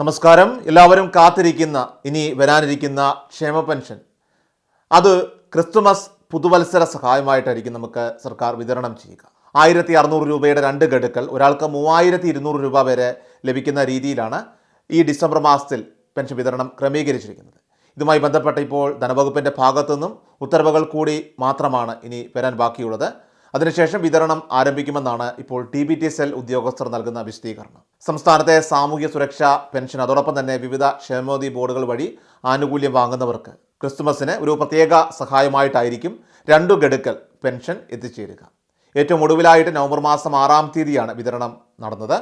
നമസ്കാരം. എല്ലാവരും കാത്തിരിക്കുന്ന ഇനി വരാനിരിക്കുന്ന ക്ഷേമ പെൻഷൻ. അത് ക്രിസ്തുമസ് പുതുവത്സര സഹായമായിട്ടായിരിക്കും നമുക്ക് സർക്കാർ വിതരണം ചെയ്യുക. ആയിരത്തി അറുന്നൂറ് രൂപയുടെ രണ്ട് ഗഡുക്കൾ ഒരാൾക്ക് മൂവായിരത്തി ഇരുന്നൂറ് രൂപ വരെ ലഭിക്കുന്ന രീതിയിലാണ് ഈ ഡിസംബർ മാസത്തിൽ പെൻഷൻ വിതരണം ക്രമീകരിച്ചിരിക്കുന്നത്. ഇതുമായി ബന്ധപ്പെട്ട് ഇപ്പോൾ ധനവകുപ്പിന്റെ ഭാഗത്തു നിന്നും ഉത്തരവുകൾ കൂടി മാത്രമാണ് ഇനി വരാൻ ബാക്കിയുള്ളത്. അതിനുശേഷം വിതരണം ആരംഭിക്കുമെന്നാണ് ഇപ്പോൾ ടി ബി ടി സെൽ ഉദ്യോഗസ്ഥർ നൽകുന്ന വിശദീകരണം. സംസ്ഥാനത്തെ സാമൂഹ്യ സുരക്ഷാ പെൻഷൻ അതോടൊപ്പം തന്നെ വിവിധ ക്ഷേമോദി ബോർഡുകൾ വഴി ആനുകൂല്യം വാങ്ങുന്നവർക്ക് ക്രിസ്തുമസിന് ഒരു പ്രത്യേക സഹായമായിട്ടായിരിക്കും രണ്ടു ഗഡുക്കൽ പെൻഷൻ എത്തിച്ചേരുക. ഏറ്റവും ഒടുവിലായിട്ട് നവംബർ മാസം ആറാം തീയതിയാണ് വിതരണം നടന്നത്.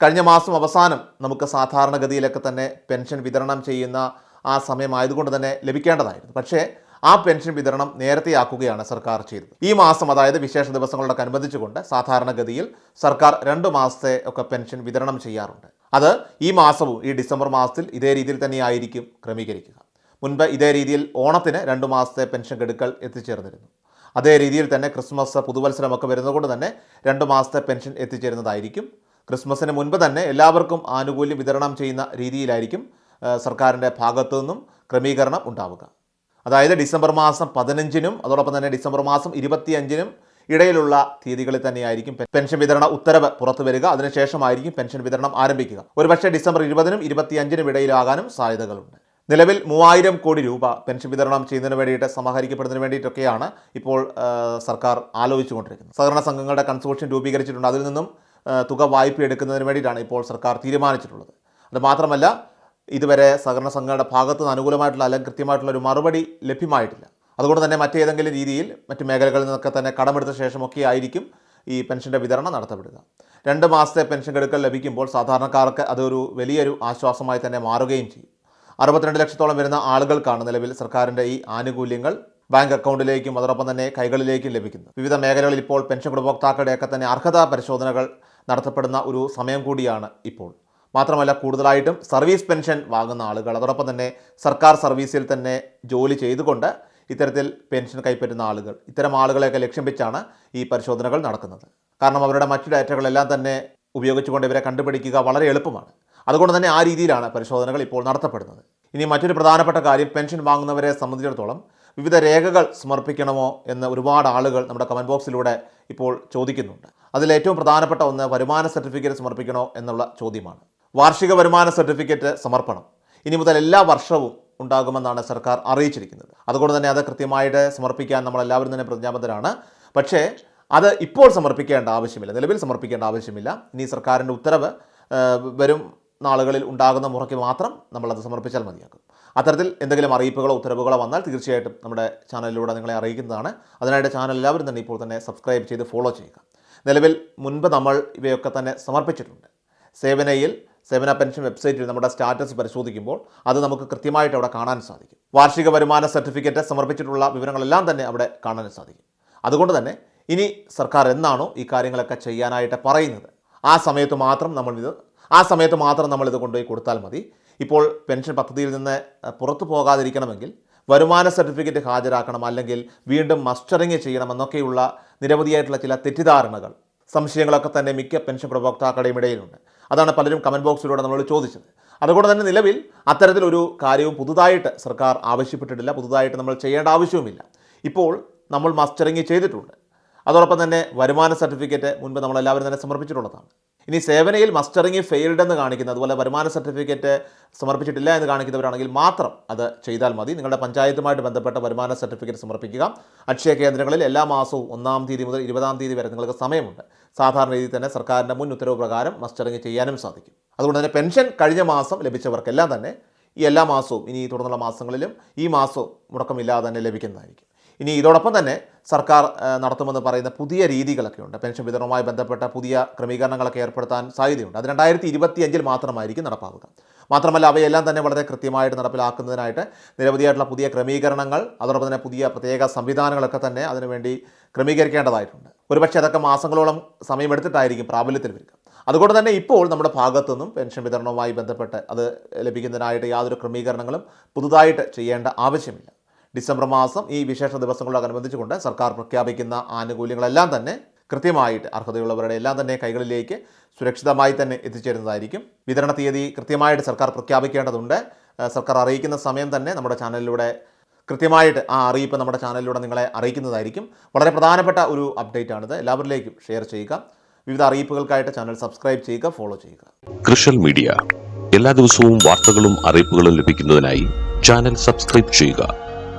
കഴിഞ്ഞ മാസം അവസാനം നമുക്ക് സാധാരണഗതിയിലൊക്കെ തന്നെ പെൻഷൻ വിതരണം ചെയ്യുന്ന ആ സമയമായതുകൊണ്ട് തന്നെ ലഭിക്കേണ്ടതായിരുന്നു. പക്ഷേ ആ പെൻഷൻ വിതരണം നേരത്തെയാക്കുകയാണ് സർക്കാർ ചെയ്തത്. ഈ മാസം അതായത് വിശേഷ ദിവസങ്ങളോടൊക്കെ അനുബന്ധിച്ചുകൊണ്ട് സാധാരണഗതിയിൽ സർക്കാർ രണ്ട് മാസത്തെ ഒക്കെ പെൻഷൻ വിതരണം ചെയ്യാറുണ്ട്. അത് ഈ മാസവും ഈ ഡിസംബർ മാസത്തിൽ ഇതേ രീതിയിൽ തന്നെയായിരിക്കും ക്രമീകരിക്കുക. മുൻപ് ഇതേ രീതിയിൽ ഓണത്തിന് രണ്ട് മാസത്തെ പെൻഷൻ ഗഡുക്കൾ എത്തിച്ചേർന്നിരുന്നു. അതേ രീതിയിൽ തന്നെ ക്രിസ്മസ് പുതുവത്സരമൊക്കെ വരുന്നതുകൊണ്ട് തന്നെ രണ്ട് മാസത്തെ പെൻഷൻ എത്തിച്ചേരുന്നതായിരിക്കും. ക്രിസ്മസിന് മുൻപ് തന്നെ എല്ലാവർക്കും ആനുകൂല്യം വിതരണം ചെയ്യുന്ന രീതിയിലായിരിക്കും സർക്കാരിന്റെ ഭാഗത്തു നിന്നും ക്രമീകരണം ഉണ്ടാവുക. അതായത് ഡിസംബർ മാസം പതിനഞ്ചിനും അതോടൊപ്പം തന്നെ ഡിസംബർ മാസം ഇരുപത്തിയഞ്ചിനും ഇടയിലുള്ള തീയതികളിൽ തന്നെയായിരിക്കും പെൻഷൻ വിതരണ ഉത്തരവ് പുറത്തു വരിക. അതിനുശേഷമായിരിക്കും പെൻഷൻ വിതരണം ആരംഭിക്കുക. ഒരുപക്ഷെ ഡിസംബർ ഇരുപതിനും ഇരുപത്തിയഞ്ചിനും ഇടയിലാകാനും സാധ്യതകളുണ്ട്. നിലവിൽ മൂവായിരം കോടി രൂപ പെൻഷൻ വിതരണം ചെയ്യുന്നതിന് വേണ്ടിയിട്ട് സമാഹരിക്കപ്പെടുന്നതിന് വേണ്ടിയിട്ടൊക്കെയാണ് ഇപ്പോൾ സർക്കാർ ആലോചിച്ചുകൊണ്ടിരിക്കുന്നത്. സഹകരണ സംഘങ്ങളുടെ കൺസോർഷ്യം രൂപീകരിച്ചിട്ടുണ്ട്. അതിൽ നിന്നും തുക വായ്പ എടുക്കുന്നതിന് വേണ്ടിയിട്ടാണ് ഇപ്പോൾ സർക്കാർ തീരുമാനിച്ചിട്ടുള്ളത്. അത് മാത്രമല്ല ഇതുവരെ സഹകരണ സംഘങ്ങളുടെ ഭാഗത്ത് നിന്ന് അനുകൂലമായിട്ടുള്ള അല്ലെങ്കിൽ കൃത്യമായിട്ടുള്ള ഒരു മറുപടി ലഭ്യമായിട്ടില്ല. അതുകൊണ്ട് തന്നെ മറ്റേതെങ്കിലും രീതിയിൽ മറ്റ് മേഖലകളിൽ നിന്നൊക്കെ തന്നെ കടമെടുത്ത ശേഷമൊക്കെ ആയിരിക്കും ഈ പെൻഷന്റെ വിതരണം നടത്തപ്പെടുക. രണ്ട് മാസത്തെ പെൻഷൻ കെടുക്കൽ ലഭിക്കുമ്പോൾ സാധാരണക്കാർക്ക് അതൊരു വലിയൊരു ആശ്വാസമായി തന്നെ മാറുകയും ചെയ്യും. അറുപത്തിരണ്ട് ലക്ഷത്തോളം വരുന്ന ആളുകൾക്കാണ് നിലവിൽ സർക്കാരിന്റെ ഈ ആനുകൂല്യങ്ങൾ ബാങ്ക് അക്കൗണ്ടിലേക്കും അതോടൊപ്പം തന്നെ കൈകളിലേക്കും ലഭിക്കുന്നത്. വിവിധ മേഖലകളിൽ ഇപ്പോൾ പെൻഷൻ ഗുണഭോക്താക്കളുടെയൊക്കെ തന്നെ അർഹതാ പരിശോധനകൾ നടത്തപ്പെടുന്ന ഒരു സമയം കൂടിയാണ് ഇപ്പോൾ. മാത്രമല്ല കൂടുതലായിട്ടും സർവീസ് പെൻഷൻ വാങ്ങുന്ന ആളുകൾ. അതോടൊപ്പം തന്നെ സർക്കാർ സർവീസിൽ തന്നെ ജോലി ചെയ്തുകൊണ്ട് ഇത്തരത്തിൽ പെൻഷൻ കൈപ്പറ്റുന്ന ആളുകൾ. ഇത്തരം ആളുകളെയൊക്കെ ലക്ഷ്യം വെച്ചാണ് ഈ പരിശോധനകൾ നടക്കുന്നത്. കാരണം അവരുടെ മറ്റു ഡാറ്റകളെല്ലാം തന്നെ ഉപയോഗിച്ചുകൊണ്ട് ഇവരെ കണ്ടുപിടിക്കുക വളരെ എളുപ്പമാണ്. അതുകൊണ്ട് തന്നെ ആ രീതിയിലാണ് പരിശോധനകൾ ഇപ്പോൾ നടത്തപ്പെടുന്നത്. ഇനി മറ്റൊരു പ്രധാനപ്പെട്ട കാര്യം പെൻഷൻ വാങ്ങുന്നവരെ സംബന്ധിച്ചിടത്തോളം വിവിധ രേഖകൾ സമർപ്പിക്കണമോ എന്ന് ഒരുപാട് ആളുകൾ നമ്മുടെ കമന്റ് ബോക്സിലൂടെ ഇപ്പോൾ ചോദിക്കുന്നുണ്ട്. അതിൽ ഏറ്റവും പ്രധാനപ്പെട്ട ഒന്ന് വരുമാന സർട്ടിഫിക്കറ്റ് സമർപ്പിക്കണോ എന്നുള്ള ചോദ്യമാണ്. വാർഷിക വരുമാന സർട്ടിഫിക്കറ്റ് സമർപ്പണം. ഇനി മുതൽ എല്ലാ വർഷവും ഉണ്ടാകുമെന്നാണ് സർക്കാർ അറിയിച്ചിരിക്കുന്നത്. അതുകൊണ്ട് തന്നെ അത് കൃത്യമായിട്ട് സമർപ്പിക്കാൻ നമ്മൾ എല്ലാവരും തന്നെ പ്രതിജ്ഞാബദ്ധരാണ്. പക്ഷേ അത് ഇപ്പോൾ സമർപ്പിക്കേണ്ട ആവശ്യമില്ല. നിലവിൽ സമർപ്പിക്കേണ്ട ആവശ്യമില്ല. ഇനി സർക്കാരിന്റെ ഉത്തരവ് വരും നാളുകളിൽ ഉണ്ടാകുന്ന മുറയ്ക്ക് മാത്രം നമ്മളത് സമർപ്പിച്ചാൽ മതിയാക്കും അത്തരത്തിൽ എന്തെങ്കിലും അറിയിപ്പുകളോ ഉത്തരവുകളോ വന്നാൽ തീർച്ചയായിട്ടും നമ്മുടെ ചാനലിലൂടെ നിങ്ങളെ അറിയിക്കുന്നതാണ്. അതിനായിട്ട് ചാനൽ എല്ലാവരും തന്നെ ഇപ്പോൾ തന്നെ സബ്സ്ക്രൈബ് ചെയ്ത് ഫോളോ ചെയ്യുക. നിലവിൽ മുൻപ് നമ്മൾ ഇവയൊക്കെ തന്നെ സമർപ്പിച്ചിട്ടുണ്ട്. സേവനയിൽ സേവന പെൻഷൻ വെബ്സൈറ്റിൽ നമ്മുടെ സ്റ്റാറ്റസ് പരിശോധിക്കുമ്പോൾ അത് നമുക്ക് കൃത്യമായിട്ട് അവിടെ കാണാൻ സാധിക്കും. വാർഷിക വരുമാന സർട്ടിഫിക്കറ്റ് സമർപ്പിച്ചിട്ടുള്ള വിവരങ്ങളെല്ലാം തന്നെ അവിടെ കാണാൻ സാധിക്കും. അതുകൊണ്ട് തന്നെ ഇനി സർക്കാർ എന്നാണോ ഈ കാര്യങ്ങളൊക്കെ ചെയ്യാനായിട്ട് പറയുന്നത്? ആ സമയത്ത് മാത്രം നമ്മളിത് ആ സമയത്ത് മാത്രം നമ്മൾ ഇത് കൊണ്ടുപോയി കൊടുത്താൽ മതി. ഇപ്പോൾ പെൻഷൻ പദ്ധതിയിൽ നിന്ന് പുറത്തു പോകാതിരിക്കണമെങ്കിൽ വരുമാന സർട്ടിഫിക്കറ്റ് ഹാജരാക്കണം അല്ലെങ്കിൽ വീണ്ടും മസ്റ്ററിങ് ചെയ്യണമെന്നൊക്കെയുള്ള നിരവധിയായിട്ടുള്ള ചില തെറ്റിദ്ധാരണകൾ സംശയങ്ങളൊക്കെ തന്നെ മിക്ക പെൻഷൻ ഉപഭോക്താക്കളുടെയും ഇടയിലുണ്ട്. അതാണ് പലരും കമന്റ് ബോക്സിലൂടെ നമ്മളോട് ചോദിച്ചത്. അതുകൊണ്ട് തന്നെ നിലവിൽ അത്തരത്തിലൊരു കാര്യവും പുതുതായിട്ട് സർക്കാർ ആവശ്യപ്പെട്ടിട്ടില്ല പുതുതായിട്ട് നമ്മൾ ചെയ്യേണ്ട ആവശ്യവുമില്ല. ഇപ്പോൾ നമ്മൾ മസ്റ്ററിങ് ചെയ്തിട്ടുണ്ട്. അതോടൊപ്പം തന്നെ വരുമാന സർട്ടിഫിക്കറ്റ് മുൻപ് നമ്മളെല്ലാവരും തന്നെ സമർപ്പിച്ചിട്ടുള്ളതാണ്. ഇനി സേവനയിൽ മസ്റ്ററിങ് ഫെയിൽഡ് എന്ന് കാണിക്കുന്ന. അതുപോലെ വരുമാന സർട്ടിഫിക്കറ്റ് സമർപ്പിച്ചിട്ടില്ല എന്ന് കാണിക്കുന്നവരാണെങ്കിൽ മാത്രം അത് ചെയ്താൽ മതി. നിങ്ങളുടെ പഞ്ചായത്തുമായിട്ട് ബന്ധപ്പെട്ട വരുമാന സർട്ടിഫിക്കറ്റ് സമർപ്പിക്കുക. അക്ഷയ കേന്ദ്രങ്ങളിൽ എല്ലാ മാസവും ഒന്നാം തീയതി മുതൽ ഇരുപതാം തീയതി വരെ നിങ്ങൾക്ക് സമയമുണ്ട്. സാധാരണ രീതിയിൽ തന്നെ സർക്കാരിന്റെ മുൻ ഉത്തരവ് പ്രകാരം മസ്റ്ററിങ് ചെയ്യാനും സാധിക്കും. അതുകൊണ്ട് തന്നെ പെൻഷൻ കഴിഞ്ഞ മാസം ലഭിച്ചവർക്കെല്ലാം തന്നെ ഈ എല്ലാ മാസവും ഇനി തുടർന്നുള്ള മാസങ്ങളിലും ഈ മാസവും മുടക്കമില്ലാതെ തന്നെ ലഭിക്കുന്നതായിരിക്കും. ഇനി ഇതോടൊപ്പം തന്നെ സർക്കാർ നടത്തുമെന്ന് പറയുന്ന പുതിയ രീതികളൊക്കെ ഉണ്ട്. പെൻഷൻ വിതരണവുമായി ബന്ധപ്പെട്ട പുതിയ ക്രമീകരണങ്ങളൊക്കെ ഏർപ്പെടുത്താൻ സാധ്യതയുണ്ട്. അത് രണ്ടായിരത്തി ഇരുപത്തി അഞ്ചിൽ മാത്രമായിരിക്കും നടപ്പാവുക. മാത്രമല്ല അവയെല്ലാം തന്നെ വളരെ കൃത്യമായിട്ട് നടപ്പിലാക്കുന്നതിനായിട്ട് നിരവധിയായിട്ടുള്ള പുതിയ ക്രമീകരണങ്ങൾ അതോടൊപ്പം തന്നെ പുതിയ പ്രത്യേക സംവിധാനങ്ങളൊക്കെ തന്നെ അതിനുവേണ്ടി ക്രമീകരിക്കേണ്ടതായിട്ടുണ്ട്. ഒരുപക്ഷെ അതൊക്കെ മാസങ്ങളോളം സമയമെടുത്തിട്ടായിരിക്കും പ്രാബല്യത്തിൽ വരിക. അതുകൊണ്ട് തന്നെ ഇപ്പോൾ നമ്മുടെ ഭാഗത്തു നിന്നും പെൻഷൻ വിതരണവുമായി ബന്ധപ്പെട്ട് അത് ലഭിക്കുന്നതിനായിട്ട് യാതൊരു ക്രമീകരണങ്ങളും പുതുതായിട്ട് ചെയ്യേണ്ട ആവശ്യമില്ല. ഡിസംബർ മാസം ഈ വിശേഷ ദിവസങ്ങളോടനുബന്ധിച്ചുകൊണ്ട് സർക്കാർ പ്രഖ്യാപിക്കുന്ന ആനുകൂല്യങ്ങളെല്ലാം തന്നെ കൃത്യമായിട്ട് അർഹതയുള്ളവരുടെ എല്ലാം തന്നെ കൈകളിലേക്ക് സുരക്ഷിതമായി തന്നെ എത്തിച്ചേരുന്നതായിരിക്കും. വിതരണ തീയതി കൃത്യമായിട്ട് സർക്കാർ പ്രഖ്യാപിക്കേണ്ടതുണ്ട്. സർക്കാർ അറിയിക്കുന്ന സമയം തന്നെ നമ്മുടെ ചാനലിലൂടെ കൃത്യമായിട്ട് ആ അറിയിപ്പ് നമ്മുടെ ചാനലിലൂടെ നിങ്ങളെ അറിയിക്കുന്നതായിരിക്കും. വളരെ പ്രധാനപ്പെട്ട ഒരു അപ്ഡേറ്റ് ആണിത് എല്ലാവരിലേക്കും ഷെയർ ചെയ്യുക. വിവിധ അറിയിപ്പുകൾക്കായിട്ട് ചാനൽ സബ്സ്ക്രൈബ് ചെയ്യുക ഫോളോ ചെയ്യുക. കൃഷൽ മീഡിയ. എല്ലാ ദിവസവും വാർത്തകളും അറിയിപ്പുകളും ലഭിക്കുന്നതിനായി ചാനൽ സബ്സ്ക്രൈബ് ചെയ്യുക.